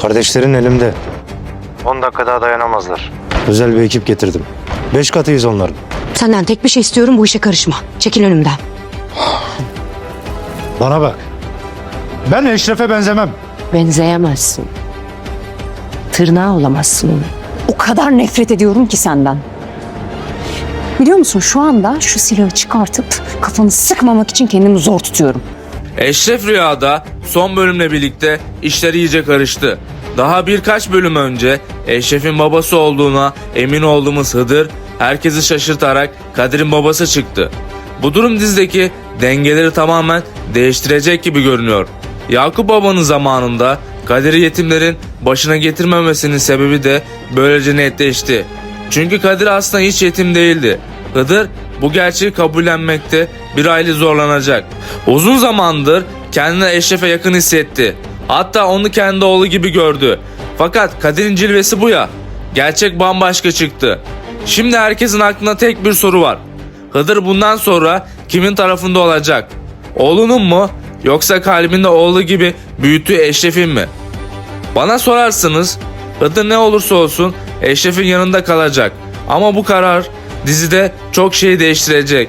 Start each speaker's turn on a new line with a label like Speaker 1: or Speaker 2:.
Speaker 1: Kardeşlerin elimde. 10 dakika daha dayanamazlar. Özel bir ekip getirdim. Beş katıyız onların.
Speaker 2: Senden tek bir şey istiyorum bu işe karışma. Çekil önümden.
Speaker 1: Bana bak. Ben Eşref'e benzemem.
Speaker 2: Benzeyemezsin. Tırnağı olamazsın onun.
Speaker 3: O kadar nefret ediyorum ki senden. Biliyor musun şu anda şu silahı çıkartıp kafanı sıkmamak için kendimi zor tutuyorum.
Speaker 4: Eşref Rüya'da son bölümle birlikte işler iyice karıştı. Daha birkaç bölüm önce Eşref'in babası olduğuna emin olduğumuz Hıdır herkesi şaşırtarak Kadir'in babası çıktı. Bu durum dizideki dengeleri tamamen değiştirecek gibi görünüyor. Yakup babanın zamanında Kadir'i yetimlerin başına getirmemesinin sebebi de böylece netleşti. Çünkü Kadir aslında hiç yetim değildi. Hıdır bu gerçeği kabullenmekte bir hayli zorlanacak. Uzun zamandır kendini Eşref'e yakın hissetti. Hatta onu kendi oğlu gibi gördü. Fakat Kadir'in cilvesi bu ya. Gerçek bambaşka çıktı. Şimdi herkesin aklında tek bir soru var. Hıdır bundan sonra kimin tarafında olacak? Oğlunun mu yoksa kalbinde oğlu gibi büyüttüğü Eşref'in mi? Bana sorarsınız Hıdır ne olursa olsun Eşref'in yanında kalacak. Ama bu karar dizide çok şey değiştirecek.